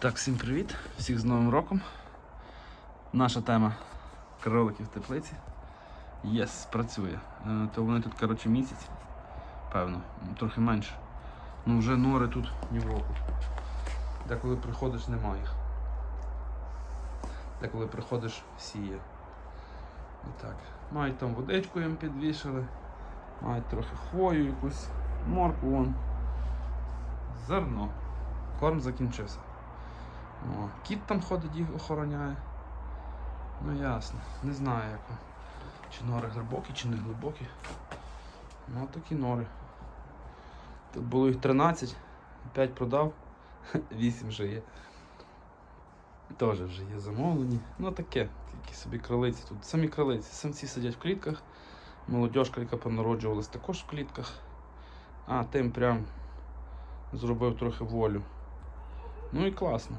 Так, всім привіт, всіх з Новим роком. Наша тема кролики в теплиці. Єс, працює. Е, То вони тут, коротше, місяць, певно, трохи менше. Ну вже нори тут ні в року. Деколи приходиш, нема їх. Деколи приходиш, всі є. І так. Мають там водичку їм підвішали, мають трохи хвою якусь, морку вон. Зерно. Корм закінчився. О, кіт там ходить їх охороняє. Ну ясно. Не знаю як. Чи нори глибокі, чи не глибокі. Ну такі нори. Тут було їх 13, 5 продав, 8 вже є. Теж вже є замовлені. Ну таке, такі собі кролиці тут. Самі кролиці. Самці сидять в клітках. Молодіжка, яка понароджувалась, також в клітках. А, тим прям зробив трохи волю. Ну і класно.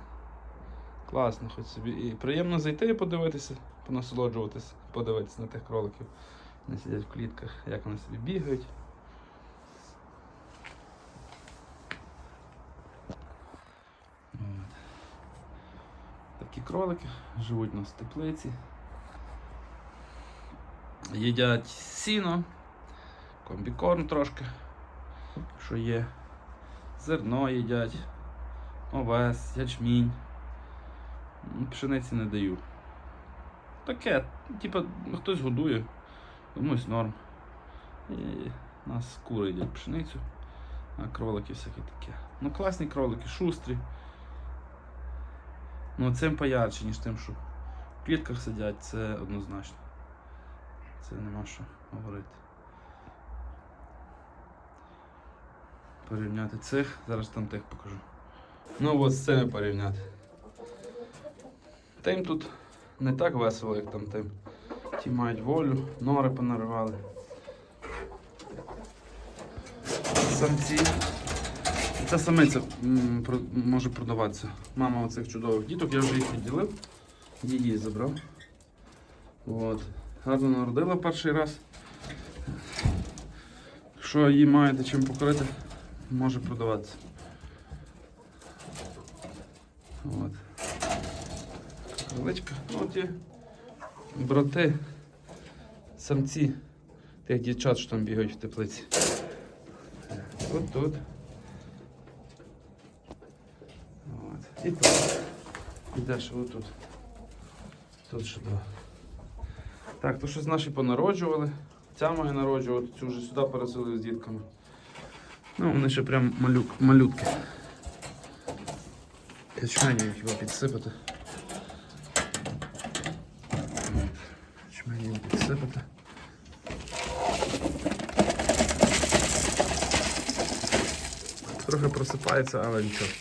Класно, хоч собі. І приємно зайти і подивитися, понасолоджуватися, подивитися на тих кроликів. Вони сидять в клітках, як вони собі бігають. Такі кролики живуть у нас в теплиці. Їдять сіно, комбікорм трошки, що є. Зерно їдять, овес, ячмінь. М, Пшениці не даю. Таке, типа, хтось годує, комусь норм. І нас кури їдять пшеницю, а кролики всякі таке. Ну класні кролики, шустрі. Ну цим поярче, ніж тим, що в клітках сидять, це однозначно. Це нема що говорити. Порівняти цих, зараз там тих покажу. Ну от з цими порівняти. Тим тут не так весело, як там тим. Ті мають волю, нори понаривали. Самці. Ця самиця може продаватися. Мама оцих чудових діток, я вже їх відділив, її забрав. От. Гарно народила перший раз. Якщо її маєте чим покрити, може продаватися. От. Криличка. Ну, ті брати, самці тих дівчат, що там бігають в теплиці. От тут. От. І тут. І далі отут. Тут ще два. Так, то щось наші понароджували. Ця має народжувати, цю вже сюди переселили з дітками. Ну, вони ще прям малюк, малютки. Ячменю їх його підсипати. Ячменю їм підсипати. Трохи просипається, але нічого.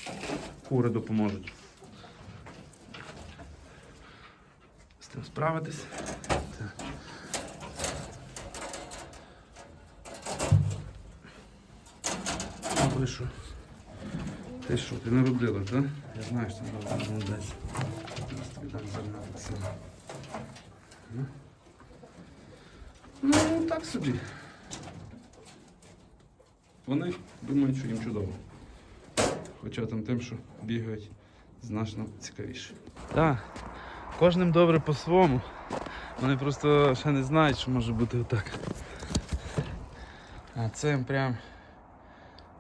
Кури допоможуть. З тим справитись. Ну, що? Ти що, ти не родила, так? Я знаю, що родила, молодець. Зараз тобі дам зерна. Ну. Ну, так собі. Вони думають, що їм чудово. Хоча там тим, що бігають, значно цікавіше. Так, кожним добре по-своєму. Вони просто ще не знають, що може бути отак. А цим прям.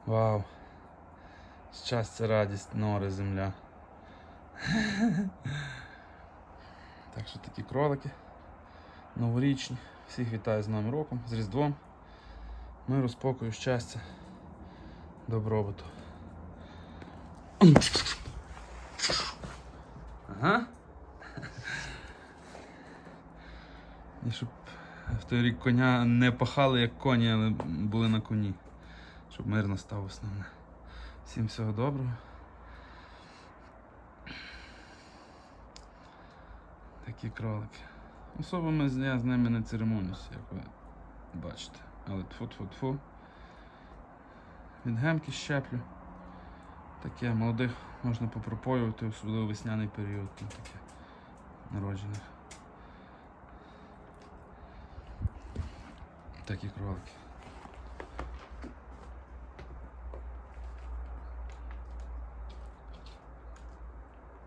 Вау. Щастя, радість, нори, земля. Так що такі кролики. Новорічні. Всіх вітаю з Новим роком, з Різдвом. Миру, спокою, щастя, добробуту. Ага. І щоб в той рік коня не пахали як коні, але були на коні. Щоб мир настав основне. Всім всього доброго. Такі кролики. Особо ми з- я з ними не церемонюся, як ви бачите. Але тфу-тфу-тфу. Від гемки щеплю. Таке молодих можна попропоювати, особливо весняний період. на таке народжених. Такі кролики.